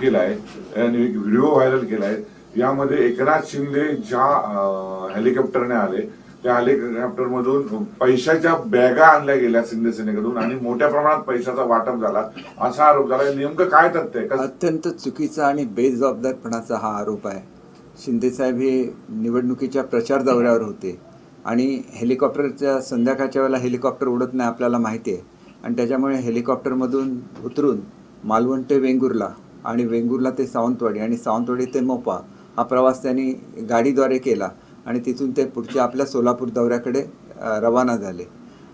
केला आहे आणि एक व्हिडिओ व्हायरल केला आहे यामध्ये एकनाथ शिंदे ज्या हेलिकॉप्टरने आले त्या हेलिकॉप्टरमधून पैशाच्या बॅगा आणल्या गेल्या शिंदे सेनेकडून आणि मोठ्या प्रमाणात पैशाचा वाटप झाला. असा आरोप झाला. नेमकं काय तथ्य आहे? अत्यंत चुकीचा आणि बेजबाबदारपणाचा हा आरोप आहे. शिंदेसाहेब हे निवडणुकीच्या प्रचार दौऱ्यावर होते. आणि हेलिकॉप्टरच्या संध्याकाळच्या वेळेला हेलिकॉप्टर उडत नाही आपल्याला माहिती आहे. आणि त्याच्यामुळे हेलिकॉप्टरमधून उतरून मालवण ते वेंगुर्ला आणि वेंगुर्ला ते सावंतवाडी आणि सावंतवाडी ते मोपा हा प्रवास त्यांनी गाडीद्वारे केला आणि तिथून ते पुढच्या आपल्या सोलापूर दौऱ्याकडे रवाना झाले.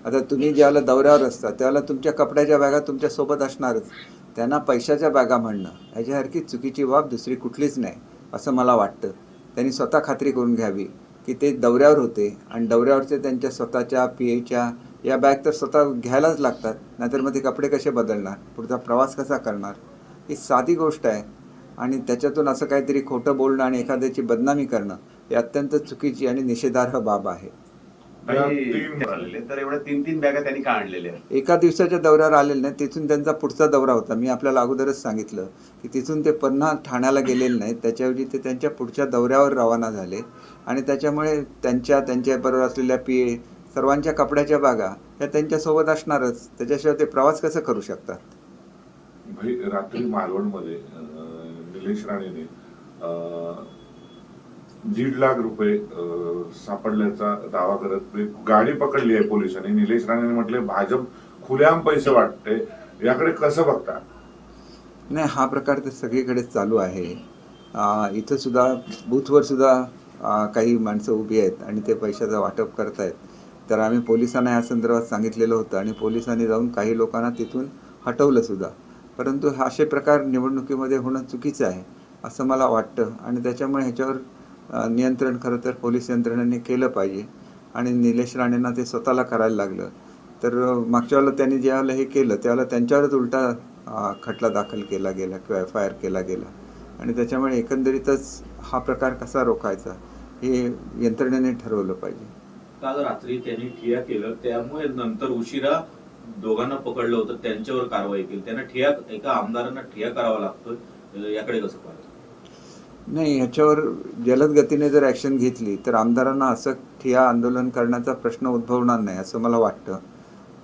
आता तुम्ही ज्यावेळेला दौऱ्यावर असता त्यावेळेला तुमच्या कपड्याच्या बॅगा तुमच्यासोबत असणारच. त्यांना पैशाच्या बॅगा म्हणणं ह्याच्यासारखी चुकीची बाब दुसरी कुठलीच नाही असं मला वाटतं. त्यांनी स्वतः खात्री करून घ्यावी की ते दौऱ्यावर होते आणि दौऱ्यावरचे त्यांच्या स्वतःच्या पी एच्या या बॅग तर स्वतः घ्यायलाच लागतात नाहीतर मग ते कपडे कसे बदलणार? पुढचा प्रवास कसा करणार? ही साधी गोष्ट आहे. आणि त्याच्यातून असं काहीतरी खोटं बोलणं आणि एखाद्याची बदनामी करणं ही अत्यंत चुकीची आणि निषेधार्ह बाब आहे. तर एवढ्या तीन तीन बॅगा त्यांनी का आणलेल्या? एका दिवसाच्या दौऱ्यावर आलेले नाही तिथून त्यांचा पुढचा दौरा होता. मी आपल्याला अगोदरच सांगितलं की तिथून ते पुन्हा ठाण्याला गेलेले नाहीत. त्याच्याऐवजी ते त्यांच्या पुढच्या दौऱ्यावर रवाना झाले. आणि त्याच्यामुळे त्यांच्या त्यांच्याबरोबर असलेल्या पी ए सर्वांच्या कपड्याच्या बागा ह्या त्यांच्यासोबत असणारच. त्याच्याशिवाय ते प्रवास कसं करू शकतात? रात्री मालवणमध्ये निलेश राणेने दीड लाख रुपये सापडल्याचा दावा करत म्हणजे गाडी पकडली आहे पोलिसांनी. निलेश राणेने म्हटले भाजप खुल्याम पैसे वाटते. याकडे कसं बघता? नाही हा प्रकार तर सगळीकडेच चालू आहे. इथं सुद्धा बूथवर सुद्धा काही माणसं उभी आहेत आणि ते पैशाचं वाटप करतायत. तर आम्ही पोलिसांना या संदर्भात सांगितलेलं होतं आणि पोलिसांनी जाऊन काही लोकांना तिथून हटवलं सुद्धा. परंतु हा असे प्रकार निवडणुकीमध्ये होणं चुकीचं आहे असं मला वाटतं. आणि त्याच्यामुळे ह्याच्यावर नियंत्रण खरं तर पोलीस यंत्रणेने केलं पाहिजे. आणि निलेश राणेंना ते स्वतःला करायला लागलं. तर मागच्या वेळेला त्यांनी ज्यावेळेला हे केलं त्यावेळेला त्यांच्यावरच उलटा खटला दाखल केला गेला किंवा एफ आय आर केला गेला. आणि त्याच्यामुळे एकंदरीतच हा प्रकार कसा रोखायचा हे यंत्रणेने ठरवलं पाहिजे. काल रात्री त्यांनी ठिया केलं त्यामुळे नंतर उशिरा दोघांना पकडलं होतं त्यांच्यावर कारवाई केली. त्यांना ठिया एका आमदारांना ठिया करावा लागतोय याकडे कसं पाहिजे नाही ह्याच्यावर जलद गतीने जर ॲक्शन घेतली तर आमदारांना असं ठिया आंदोलन करण्याचा प्रश्न उद्भवणार नाही असं मला वाटतं.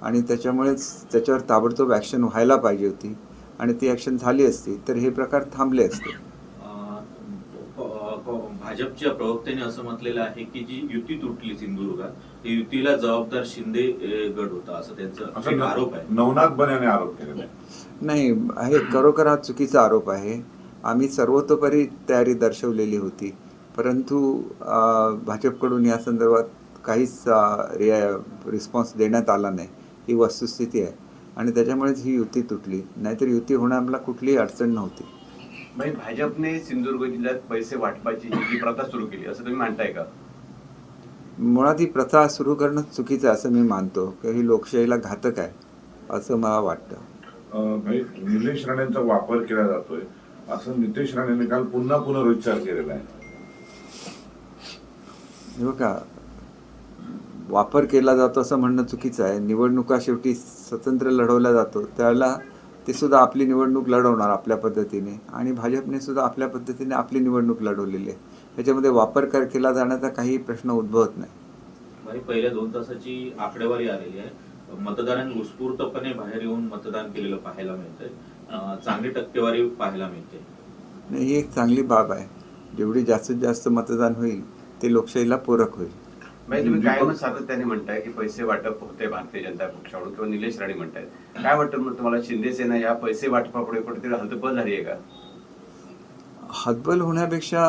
आणि त्याच्यामुळेच त्याच्यावर ताबडतोब ॲक्शन व्हायला पाहिजे होती. आणि ती ॲक्शन झाली असती तर हे प्रकार थांबले असते. भाजपच्या प्रवक्त्याने असं म्हटलेलं आहे की जी युती तुटली सिंधुदुर्गात ती युतीला जबाबदार शिंदे गट होता असं त्यांचा आरोप आहे. नवनाथ बन्याने आरोप केलेला नाही हे खरोखर हा चुकीचा आरोप आहे. आम्ही सर्वतोपरी तयारी दर्शवलेली होती. परंतु भाजपकडून या संदर्भात काहीच रिया- रिस्पॉन्स देण्यात आला नाही. ही वस्तुस्थिती आहे. आणि त्याच्यामुळेच ही युती तुटली. नाहीतर युती होण्याला कुठलीही अडचण नव्हती. म्हणजे भाजपने सिंधुदुर्ग जिल्ह्यात पैसे वाटपाची जी जी प्रथा सुरू केली असं तुम्ही मानताय का? मुळात ही प्रथा सुरू करणं चुकीचं आहे असं मी मानतो. की ही लोकशाहीला घातक आहे असं मला वाटतं. भाई निलेश राणेंचा वापर केला जातोय. असं नितेश राणेने काल पुन्हा पुनरुच्चार केलेला आहे. हे बघा वापर केला जातो असं म्हणणं चुकीचं आहे. निवडणुका शेवटी स्वतंत्र लढवल्या जातो. त्यावेळेला ते सुद्धा आपली निवडणूक लढवणार आपल्या पद्धतीने. आणि भाजपने सुद्धा आपल्या पद्धतीने आपली निवडणूक लढवलेली आहे. त्याच्यामध्ये वापर कर केला जाण्याचा काही प्रश्न उद्भवत नाही. पहिल्या दोन तासाची आकडेवारी आलेली आहे. मतदारांनी उत्स्फूर्तपणे बाहेर येऊन मतदान केलेलं पाहायला मिळतंय. चांगली टक्केवारी पाहायला मिळते. आणि ही एक चांगली बाब आहे. जेवढी जास्तीत जास्त मतदान होईल ते लोकशाहीला पूरक होईल. तुम्ही कायमच सातत्याने म्हणताय की पैसे वाटप होते भारतीय जनता पक्षाकडून किंवा निलेश राणे म्हणतायत. काय वाटतं मग तुम्हाला शिंदे सेना या पैसे वाटपापुढे कुठेतरी हलतपल झाली आहे का? हतबल होण्यापेक्षा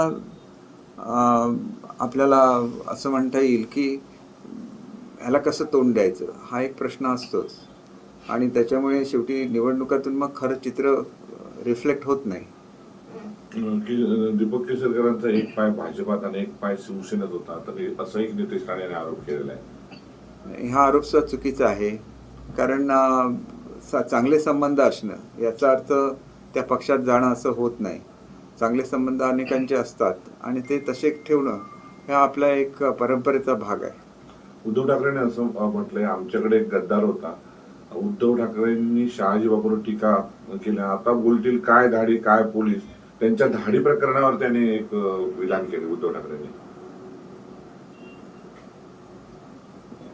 आपल्याला असं म्हणता येईल की ह्याला कसं तोंड द्यायचं? हा एक प्रश्न असतोच. आणि त्याच्यामुळे शेवटी निवडणुकातून मग खरं चित्र रिफ्लेक्ट होत नाही. दीपक केसरकरांचा एक पाय भाजपात आणि एक पाय शिवसेनेत होता. तर हे- असं एक नितेश राणे यांनी आरोप केलेला आहे. हा आरोप सुद्धा चुकीचा आहे. कारण चांगले संबंध असणं याचा अर्थ त्या पक्षात जाणं असं होत नाही. चांगले संबंध अनेकांचे असतात आणि ते तसे ठेवणं हा आपला एक परंपरेचा भाग आहे. उद्धव ठाकरेंनी असं म्हटलंय आमच्याकडे एक गद्दार होता. उद्धव ठाकरेंनी शहाजी बाबूवर टीका केल्या. आता बोलतील काय धाडी काय पोलीस? त्यांच्या धाडी प्रकरणावर त्याने एक विधान केले उद्धव ठाकरेंनी.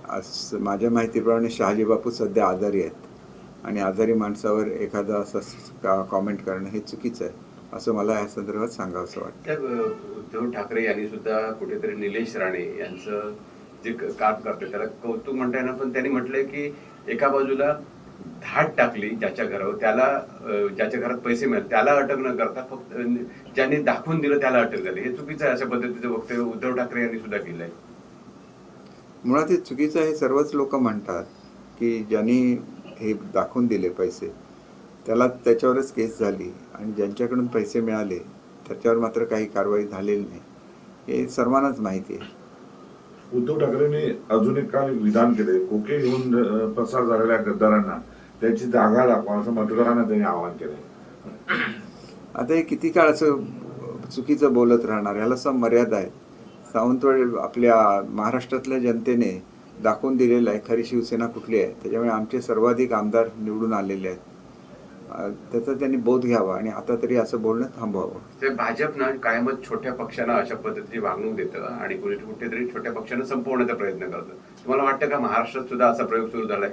आज माझ्या माहितीप्रमाणे शहाजी बापू सध्या आजारी आहेत. आणि आजारी माणसावर एखादा असं कॉमेंट करणं हे चुकीचं आहे असं मला या संदर्भात सांगावंसं वाटतं. उद्धव ठाकरे यांनी सुद्धा कुठेतरी निलेश राणे यांचं जे काम करते त्याला कौतुक म्हणता येणार पण त्यांनी म्हटलंय की एका बाजूला धाड टाकली ज्याच्या घरावर त्याला ज्याच्या घरात पैसे मिळाले त्याला अटक न करता फक्त ज्यांनी दाखवून दिलं त्याला अटक झाली. हे चुकीचं आहे अशा पद्धतीचं वक्तव्य उद्धव ठाकरे यांनी सुद्धा केलंय. मुळात हे चुकीचं हे सर्वच लोक म्हणतात की ज्यांनी हे दाखवून दिले पैसे त्याला त्याच्यावरच केस झाली आणि ज्यांच्याकडून पैसे मिळाले त्याच्यावर मात्र काही कारवाई झालेली नाही. हे सर्वांनाच माहिती आहे. उद्धव ठाकरेंनी अजून एक काल विधान केले. कोके घेऊन प्रसार पसार झालेल्या गद्दारांना त्याची जागा दाखवा असं मतदारांना त्यांनी आवाहन केलंय आता हे किती काळ असं चुकीचं बोलत राहणार? याला सम मर्यादा आहे. सावंतवाडी आपल्या महाराष्ट्रातल्या जनतेने दाखवून दिलेलं आहे खरी शिवसेना कुठली आहे? त्याच्यामुळे आमचे सर्वाधिक आमदार निवडून आलेले आहेत. त्याचा त्यांनी बोध घ्यावा आणि आता तरी असं बोलणं थांबवावं. ते भाजपनं कायमच छोट्या पक्षांना अशा पद्धतीची वागणूक देतं आणि कुठे कुठेतरी छोट्या पक्षांना संपवण्याचा प्रयत्न करतं. तुम्हाला वाटतं का महाराष्ट्रात सुद्धा असा प्रयोग सुरू झालाय?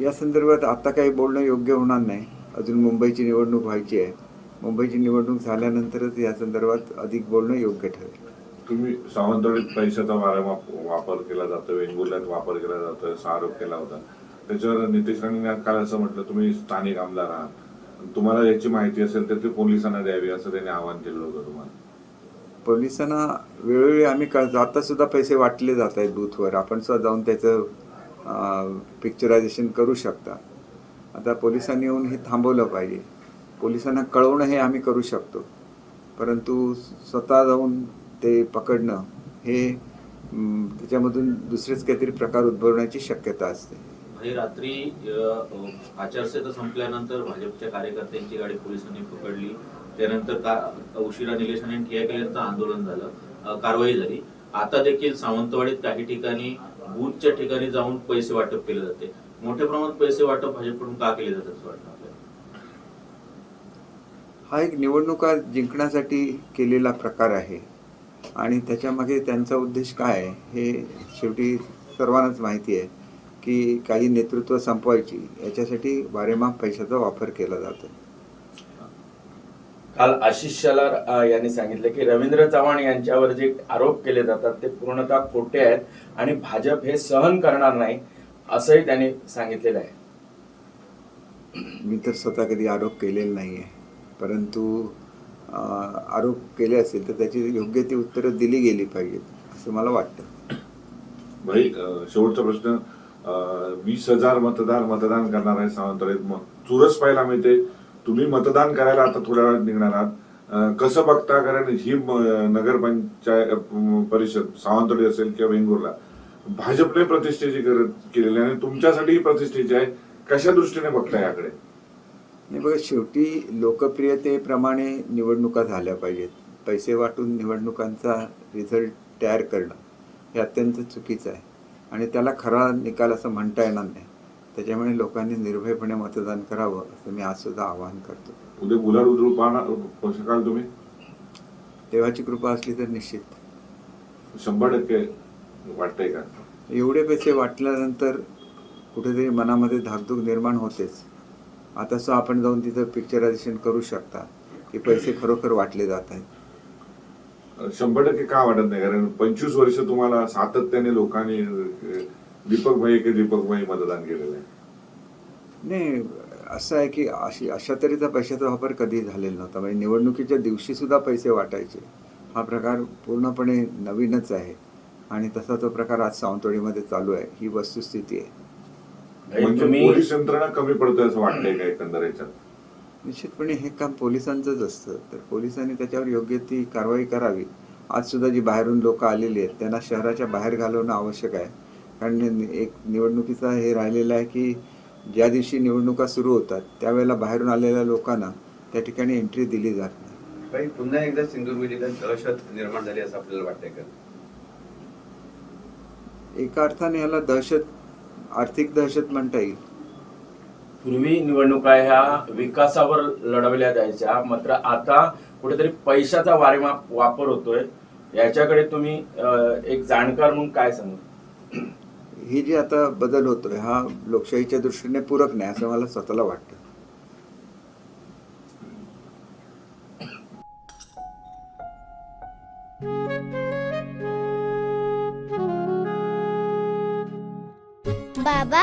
या संदर्भात आता काही बोलणं योग्य होणार नाही. अजून मुंबईची निवडणूक व्हायची आहे. मुंबईची निवडणूक झाल्यानंतरच या संदर्भात अधिक बोलणं योग्य ठरेल. तुम्ही सावंतवाडीत पैशाचा वारंवार वापर केला जातो वेंगुर्ल्यात वापर केला जातो असा आरोप केला होता. त्याच्यावर नितेश राणेंनी काल असं म्हटलं तुम्ही स्थानिक आमदार आहात. तुम्हाला याची माहिती असेल तर ती पोलिसांना द्यावी असं त्यांनी आवाहन केलं होतं तुम्हाला. पोलिसांना वेळोवेळी आम्ही कळ आता सुद्धा पैसे वाटले जात आहेत बूथवर. आपण सुद्धा जाऊन त्याचं पिक्चरायझेशन करू शकता. आता पोलिसांनी येऊन हे थांबवलं पाहिजे. पोलिसांना कळवणं हे आम्ही करू शकतो. परंतु स्वतः जाऊन ते पकडणं हे त्याच्यामधून दुसरेच काहीतरी प्रकार उद्भवण्याची शक्यता असते. म्हणजे रात्री आचारसंहिता संपल्यानंतर भाजपच्या कार्यकर्त्यांची गाडी पोलिसांनी पकडली. त्यानंतर का उशिरा निलेश आणि ठिया केल्यानंतर आंदोलन झालं. कारवाई झाली. आता देखील सावंतवाडीत काही ठिकाणी बूथच्या ठिकाणी जाऊन पैसे वाटप केले जाते. मोठ्या प्रमाणात पैसे वाटप भाजपकडून का केले जातात असं वाटतं हा एक निवडणुका जिंकण्यासाठी केलेला प्रकार आहे. आणि त्याच्यामागे त्यांचा उद्देश काय आहे हे शेवटी सर्वांनाच माहिती आहे. की काही नेतृत्व संपवायची याच्यासाठी वारेमाप पैशाचा वापर केला जातो. काल आशिष शेलार यांनी सांगितलं की रवींद्र चव्हाण यांच्यावर जे आरोप केले जातात ते पूर्णतः खोटे आहेत आणि भाजप हे सहन करणार नाही असंही त्यांनी सांगितलेलं आहे. मी तर स्वतः कधी आरोप केलेले नाही आहे परंतु आरोप केले असेल तर त्याची योग्य ती उत्तरं दिली गेली पाहिजेत असं मला वाटतं. भाई शेवटचा प्रश्न वीस हजार मतदार मतदान करणार आहे सावंतवाडीत मग चुरस पाहायला मिळते. तुम्ही मतदान करायला आता थोड्या वेळात निघणार आहात. कसं बघता? कारण ही नगरपंचायत परिषद सावंतवाडी असेल किंवा वेंगुर्ला भाजपने प्रतिष्ठेची गरज केलेली आहे आणि तुमच्यासाठीही प्रतिष्ठेची आहे. कशा दृष्टीने बघता याकडे? नाही बघा शेवटी लोकप्रियतेप्रमाणे निवडणुका झाल्या पाहिजेत. पैसे वाटून निवडणुकांचा रिझल्ट तयार करणं हे अत्यंत चुकीचं आहे. आणि त्याला खरा निकाल असं म्हणता येणार नाही. त्याच्यामुळे लोकांनी निर्भयपणे मतदान करावं असं मी आज सुद्धा आवाहन करतो. उद्या गुलाल उधळू पाहणार शकाल तुम्ही? देवाची कृपा असली तर निश्चित. शंभर टक्के वाटतंय का? एवढे पैसे वाटल्यानंतर कुठेतरी मनामध्ये धाकधूक निर्माण होतेच. आता सुद्धा आपण जाऊन तिथं पिक्चरायझेशन करू शकता की पैसे खरोखर वाटले जात आहेत. शंभर टक्के का वाटत नाही? कारण पंचवीस वर्ष तुम्हाला सातत्याने लोकांनी दीपक भाई की दीपक भाई मतदान केलेलं आहे. नाही असं आहे की अशी अशा तऱ्हेचा पैशाचा वापर कधी झालेला नव्हता. म्हणजे निवडणुकीच्या दिवशी सुद्धा पैसे वाटायचे. हा प्रकार पूर्णपणे नवीनच आहे. आणि तसा तो प्रकार आज सावंतवाडीमध्ये चालू आहे. ही वस्तुस्थिती आहे. म्हणजे तुम्ही पोलीस यंत्रणा कमी पडतोय असं वाटतंय का एकंदर याच्यात? निश्चितपणे हे काम पोलिसांचंच असतं. तर पोलिसांनी त्याच्यावर योग्य ती कारवाई करावी. आज सुद्धा जी बाहेरून लोक आलेली आहेत त्यांना शहराच्या बाहेर घालवणं आवश्यक आहे. कारण एक निवडणुकीचा हे राहिलेलं आहे की ज्या दिवशी निवडणुका सुरू होतात त्यावेळेला बाहेरून आलेल्या लोकांना त्या ठिकाणी एंट्री दिली जात नाही. पुन्हा एकदा सिंधुदुर्ग जिल्ह्यात दहशत निर्माण झाली असं आपल्याला वाटतंय का? एका अर्थाने याला दहशत आर्थिक दहशत म्हणता येईल. पूर्वी निवडणुका ह्या विकासावर लढवल्या जायच्या मात्र आता कुठेतरी पैशाचा वारेमाप वापर होतोय याच्याकडे तुम्ही एक जाणकार म्हणून काय सांगू ही जी आता बदल होतोय हा लोकशाहीच्या दृष्टीने पूरक नाही असं मला स्वतःला वाटतं बाबा?